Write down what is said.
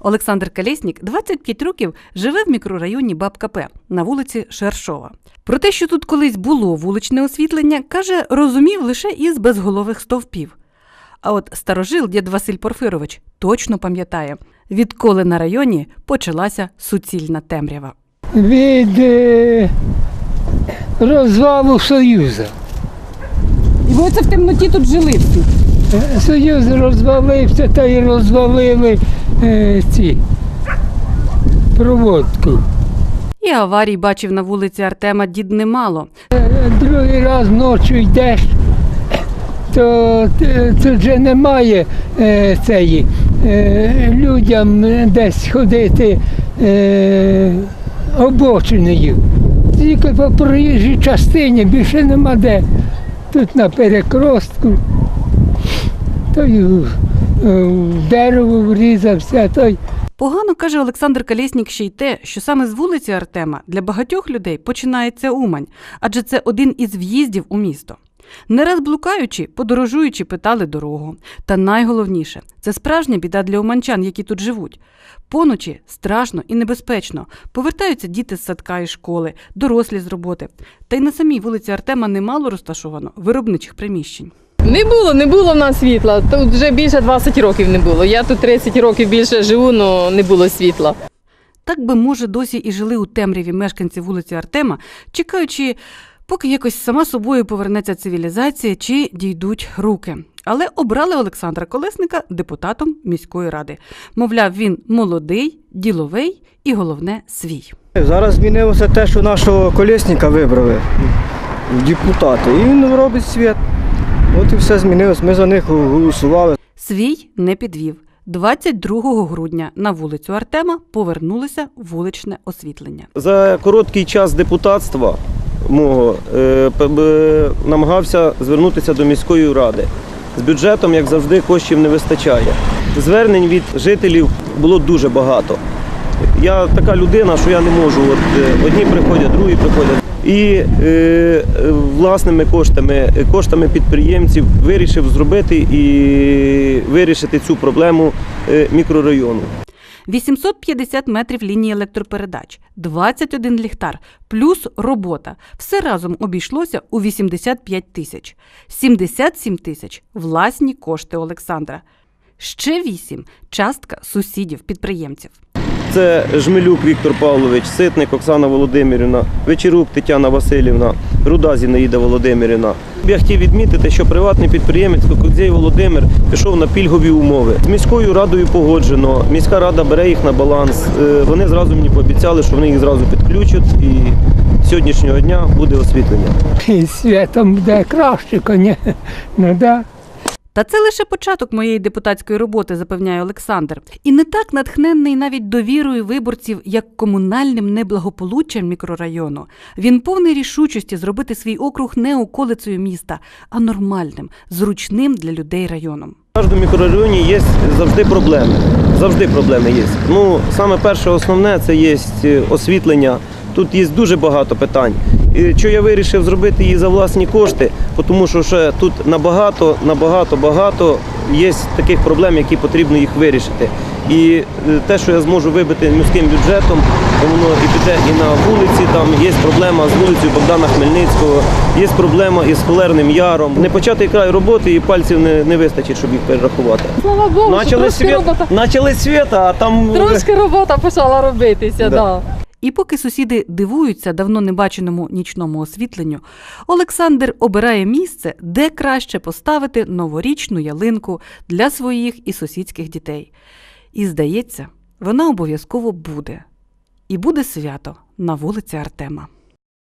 Олександр Калєснік 25 років живе в мікрорайоні Бабка П на вулиці Шершова. Про те, що тут колись було вуличне освітлення, каже, розумів лише із безголових стовпів. А от старожил дід Василь Порфирович точно пам'ятає, відколи на районі почалася суцільна темрява. від е, розвалу Союзу. І ви це в темноті тут жили всі. Е, Союз розвалився та й розвалили е, ці проводку. І аварій бачив на вулиці Артема дід немало. Е, Другий раз ночі йдеш, то е, тут вже немає е, цієї е, людям десь ходити е, обочиною. Тільки по проїжджій частині більше нема де. Тут на перекростку, той в- в дерево врізався, той Погано каже Олександр Калєснік ще й те, що саме з вулиці Артема для багатьох людей починається Умань, адже це один із в'їздів у місто. Не раз блукаючи, подорожуючи, питали дорогу. Та найголовніше це справжня біда для уманчан, які тут живуть. Поночі страшно і небезпечно. Повертаються діти з садка і школи, дорослі з роботи. Та й на самій вулиці Артема немало розташовано виробничих приміщень. Не було, не було в нас світла. Тут вже більше 20 років не було. Я тут 30 років більше живу, але не було світла. Так би, може, досі і жили у темряві мешканці вулиці Артема, чекаючи, поки якось сама собою повернеться цивілізація чи дійдуть руки. Але обрали Олександра Колесника депутатом міської ради. Мовляв, він молодий, діловий і головне свій. Зараз змінилося те, що нашого колесника вибрали в депутати. І він робить світ. От і все змінилось. Ми за них голосували. Свій не підвів. 22 грудня на вулицю Артема повернулося вуличне освітлення. За короткий час депутатства мого е, намагався звернутися до міської ради. З бюджетом, як завжди, коштів не вистачає. Звернень від жителів було дуже багато. Я така людина, що я не можу. От е, одні приходять, другі приходять. І е, власними коштами, коштами підприємців вирішив зробити і вирішити цю проблему е, мікрорайону. 850 метрів лінії електропередач, 21 ліхтар, плюс робота. Все разом обійшлося у 85 тисяч. 77 тисяч – власні кошти Олександра. Ще 8 – частка сусідів-підприємців. Це Жмелюк Віктор Павлович, Ситник Оксана Володимирівна, Вечерук Тетяна Васильівна, Руда Зінаїда Володимирівна. Я хотів відмітити, що приватний підприємець Кокодзей Володимир пішов на пільгові умови. З міською радою погоджено. Міська рада бере їх на баланс. Е, Вони зразу мені пообіцяли, що вони їх зразу підключать і сьогоднішнього дня буде освітлення. і світом буде краще, коня. Ну. Та це лише початок моєї депутатської роботи, запевняє Олександр. І не так натхненний навіть довірою виборців як комунальним неблагополуччям мікрорайону. Він повний рішучості зробити свій округ не околицею міста, а нормальним, зручним для людей районом. В кожному мікрорайоні є завжди проблеми. Завжди проблеми є. Ну, саме перше основне це є е, освітлення. Тут є дуже багато питань. Що я вирішив зробити її за власні кошти, тому що ще тут набагато, набагато багато є таких проблем, які потрібно їх вирішити. І е, те, що я зможу вибити міським бюджетом, воно і піде і на вулиці. Там є проблема з вулицею Богдана Хмельницького, є проблема із холерним яром. Не початий край роботи і пальців не, не вистачить, щоб їх перерахувати. Слава Богу, Начали трошки світ, робота, начали світ, а там трошки робота почала робитися. Да. Да. І поки сусіди дивуються давно небаченому нічному освітленню, Олександр обирає місце, де краще поставити новорічну ялинку для своїх і сусідських дітей. І здається, вона обов'язково буде. І буде свято на вулиці Артема.